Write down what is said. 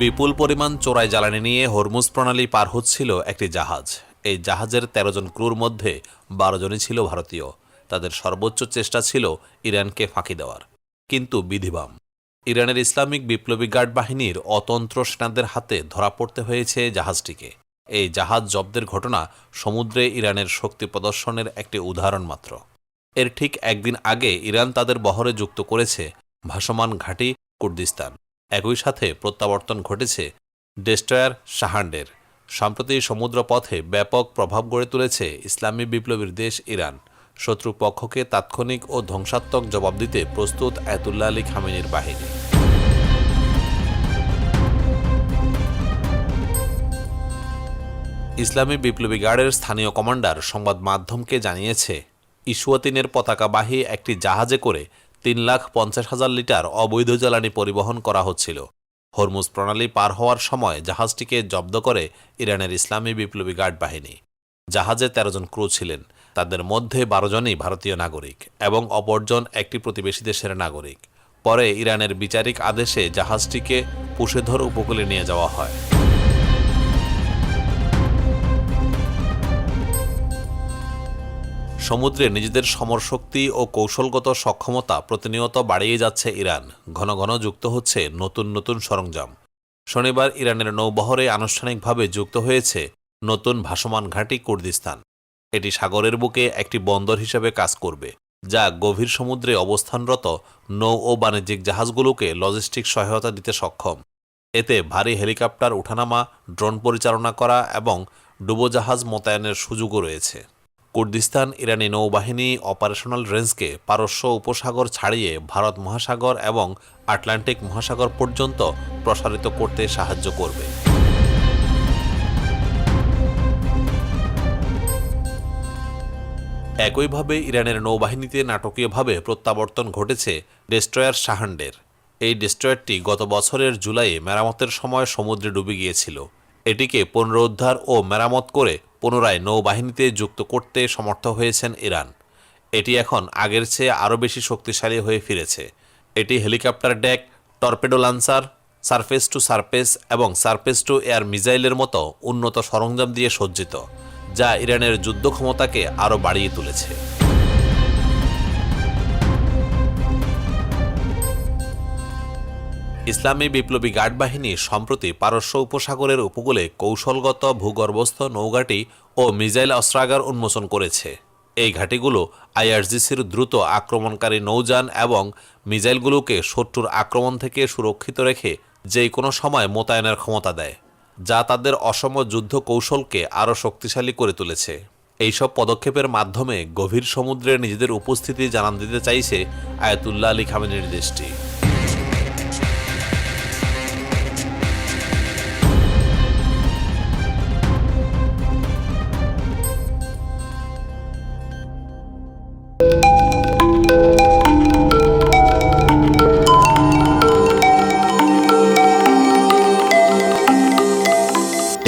বিপুল পরিমাণ চোরাই জ্বালানি নিয়ে হরমুজ প্রণালী পার হচ্ছিল একটি জাহাজ। এই জাহাজের ১৩ জন ক্রুর মধ্যে বারো জনই ছিল ভারতীয়। তাদের সর্বোচ্চ চেষ্টা ছিল ইরানকে ফাঁকি দেওয়ার। কিন্তু বিধিবাম। ইরানের ইসলামিক বিপ্লবী গার্ড বাহিনীর অতন্ত্র সেনাদের হাতে ধরা পড়তে হয়েছে জাহাজটিকে। এই জাহাজ জব্দের ঘটনা সমুদ্রে ইরানের শক্তি প্রদর্শনের একটি উদাহরণ মাত্র। এর ঠিক একদিন আগে ইরান তাদের বহরে যুক্ত করেছে ভাসমান ঘাঁটি কুর্দিস্তান। একই সাথে প্রত্যাবর্তন ঘটেছে ডেস্ট্রয়ার শাহান্ডের সম্প্রতি সমুদ্রপথে ব্যাপক প্রভাব গড়ে তুলেছে ইসলামী বিপ্লবীর দেশ ইরান। শত্রুপক্ষকে তাৎক্ষণিক ও ধ্বংসাত্মক জবাব দিতে প্রস্তুত আয়তুল্লাহ আলী খামেনির বাহিনী। ইসলামী বিপ্লবী গার্ডের স্থানীয় কমান্ডার সংবাদ মাধ্যমকে জানিয়েছে, ইসুয়াতিনের পতাকাবাহী একটি জাহাজে করে তিন লাখ পঞ্চাশ হাজার লিটার অবৈধ জ্বালানি পরিবহন করা হচ্ছিল। হরমুজ প্রণালী পার হওয়ার সময় জাহাজটিকে জব্দ করে ইরানের ইসলামী বিপ্লবী গার্ড বাহিনী। জাহাজে তেরো জন ক্রু ছিলেন। তাদের মধ্যে বারো জনই ভারতীয় নাগরিক এবং অপরজন একটি প্রতিবেশী দেশের নাগরিক। পরে ইরানের বিচারিক আদেশে জাহাজটিকে পুষেধর উপকূলে নিয়ে যাওয়া হয়। সমুদ্রে নিজেদের সমরশক্তি ও কৌশলগত সক্ষমতা প্রতিনিয়ত বাড়িয়ে যাচ্ছে ইরান। ঘন ঘন যুক্ত হচ্ছে নতুন নতুন সরঞ্জাম। শনিবার ইরানের নৌবহরে আনুষ্ঠানিকভাবে যুক্ত হয়েছে নতুন ভাসমান ঘাঁটি কুর্দিস্তান। এটি সাগরের বুকে একটি বন্দর হিসেবে কাজ করবে, যা গভীর সমুদ্রে অবস্থানরত নৌ ও বাণিজ্যিক জাহাজগুলোকে লজিস্টিক সহায়তা দিতে সক্ষম। এতে ভারী হেলিকপ্টার উঠানামা, ড্রোন পরিচালনা করা এবং ডুবোজাহাজ মোতায়েনের সুযোগও রয়েছে। কুর্দিস্তান, ইরানি নৌবাহিনী অপারেশনাল রেঞ্জকে পারস্য উপসাগর ছাড়িয়ে ভারত মহাসাগর এবং আটলান্টিক মহাসাগর পর্যন্ত প্রসারিত করতে সাহায্য করবে। একইভাবে ইরানের নৌবাহিনীতে নাটকীয়ভাবে প্রত্যাবর্তন ঘটেছে ডেস্ট্রয়ার শাহান্ডের এই ডেস্ট্রয়ারটি গত বছরের জুলাইয়ে মেরামতের সময় সমুদ্রে ডুবে গিয়েছিল। এটিকে পুনরুদ্ধার ও মেরামত করে পুনরায় নৌবাহিনীতে যুক্ত করতে সমর্থ হয়েছেন ইরান। এটি এখন আগের চেয়ে আরও বেশি শক্তিশালী হয়ে ফিরেছে। এটি helicopter deck torpedo launcher, surface to surface এবং সারফেস টু এয়ার মিসাইলের মতো উন্নত সরঞ্জাম দিয়ে সজ্জিত, যা ইরানের যুদ্ধ ক্ষমতাকে আরও বাড়িয়ে তুলেছে। ইসলামী বিপ্লবী গার্ড বাহিনী সম্প্রতি পারস্য উপসাগরের উপকূলে কৌশলগত ভূগর্ভস্থ নৌঘাটি ও মিজাইল অস্ত্রাগার উন্মোচন করেছে। এই ঘাঁটিগুলো আইআরজিসির দ্রুত আক্রমণকারী নৌযান এবং মিজাইলগুলোকে শত্রুর আক্রমণ থেকে সুরক্ষিত রেখে যে কোনো সময় মোতায়েনের ক্ষমতা দেয়, যা তাদের অসম যুদ্ধ কৌশলকে আরও শক্তিশালী করে তুলেছে। এইসব পদক্ষেপের মাধ্যমে গভীর সমুদ্রে নিজেদের উপস্থিতি জানান দিতে চাইছে আয়াতুল্লাহ আলী খামেনির দেশটি।